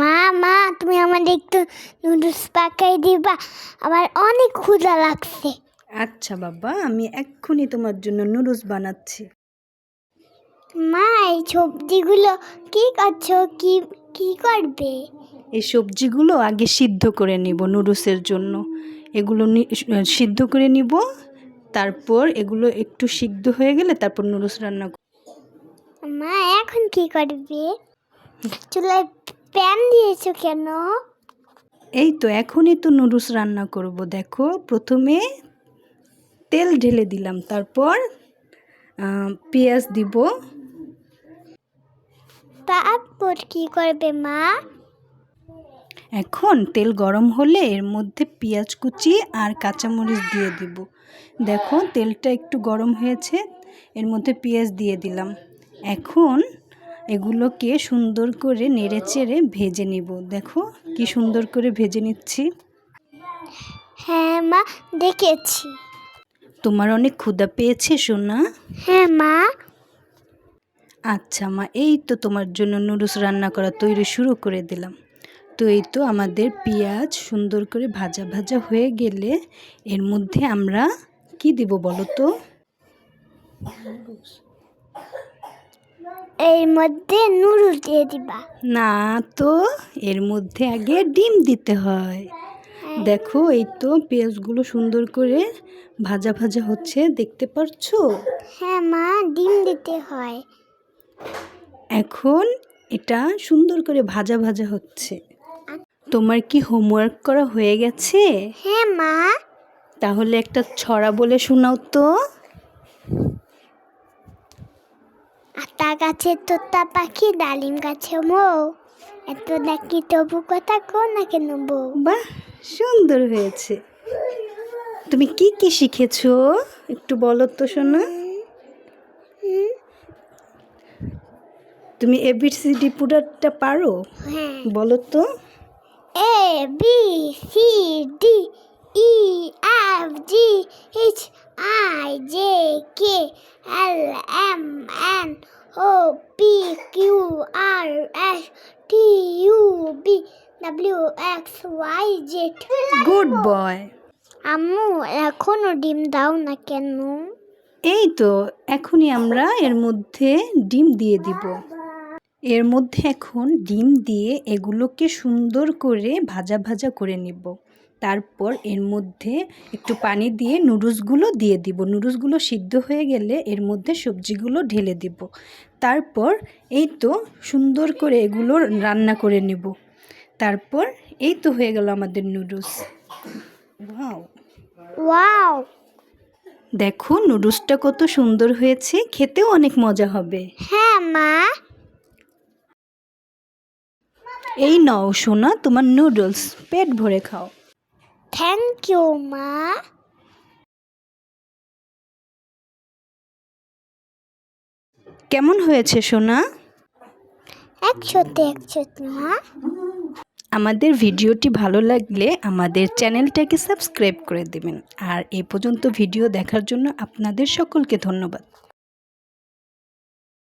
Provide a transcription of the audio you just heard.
মা মা তুমি আমাদের একটু নুডলস পাকাই দিবা। আমার অনেক ক্ষুধা লাগছে। আচ্ছা বাবা আমি এক্ষুনি তোমার জন্য নুডলস বানাচ্ছি। মা এই সবজিগুলো কি করছ কি কি করবে? এই সবজিগুলো আগে সিদ্ধ করে নিব নুডলসের জন্য। এগুলো সিদ্ধ করে নিব। তারপর এগুলো একটু সিদ্ধ হয়ে গেলে তারপর নুডলস রান্না করব। মা এখন কি করবে? চুলায় প্যান দিয়েছ কেন? এই তো এখনই তো নুডলস রান্না করব দেখো। প্রথমে তেল ঢেলে দিলাম তারপর পেঁয়াজ দিব। তারপর কি করবে মা? এখন তেল গরম হলে এর মধ্যে পেঁয়াজ কুচি আর কাঁচামরিচ দিয়ে দিব। দেখো তেলটা একটু গরম হয়েছে এর মধ্যে পেঁয়াজ দিয়ে দিলাম। এখন এগুলোকে সুন্দর করে নেড়ে চেড়ে ভেজে নিব। দেখো কি সুন্দর করে ভেজে নিচ্ছি। হ্যাঁ মা দেখেছি। তোমার অনেক ক্ষুধা পেয়েছে সোনা? হ্যাঁ মা। আচ্ছা মা এই তো তোমার জন্য নুডলস রান্না করা তৈরি শুরু করে দিলাম। তো এই তো আমাদের পেঁয়াজ সুন্দর করে ভাজা ভাজা হয়ে গেলে এর মধ্যে আমরা কি দিব বলো তো? এর মধ্যে নুডলস দিয়ে দিবা। না তো এর মধ্যে আগে ডিম দিতে হয়। দেখো এই তো পেঁয়াজগুলো সুন্দর করে ভাজা ভাজা হচ্ছে দেখতে পারছ? হ্যাঁ মা ডিম দিতে হয়। এখন এটা সুন্দর করে ভাজা ভাজা হচ্ছে। তোমার কি হোমওয়ার্ক করা হয়ে গেছে? হ্যাঁ মা। তাহলে একটা ছড়া বলে শোনাও তো। আতা গাছে তোতা পাখি ডালিম গাছে মৌ। এত নাকি তবু কথা কো না কেন বউ? বাহ সুন্দর হয়েছে। তুমি কি কি শিখেছো? একটু বলো তো শোনা। তুমি এবিসিডি পুরাটা পারো? হ্যাঁ। বলো তো। A B C D E F G H I J K L M O P Q R S T U V W X Y Z good boy আম্মু এখনও ডিম দাও না কেন? এই তো এখনই আমরা এর মধ্যে ডিম দিয়ে দিব। এর মধ্যে এখন ডিম দিয়ে এগুলোকে সুন্দর করে ভাজা ভাজা করে নিব। তারপর এর মধ্যে একটু পানি দিয়ে নুডলসগুলো দিয়ে দিব। নুডলসগুলো সিদ্ধ হয়ে গেলে এর মধ্যে সবজিগুলো ঢেলে দিব। তারপর এই তো সুন্দর করে এগুলো রান্না করে নেব। তারপর এই তো হয়ে গেল আমাদের নুডলস। ওয়াও। ওয়াও। দেখো নুডলসটা কত সুন্দর হয়েছে খেতেও অনেক মজা হবে। হ্যাঁ মা। এই নও সোনা তোমার নুডলস পেট ভরে খাও। থ্যাংক ইউ মা কেমন হয়েছে সোনা? একশোতে একশোতে মা। আমাদের ভিডিওটি ভালো লাগলে আমাদের চ্যানেলটাকে সাবস্ক্রাইব করে দেবেন। আর এ পর্যন্ত ভিডিও দেখার জন্য আপনাদের সকলকে ধন্যবাদ।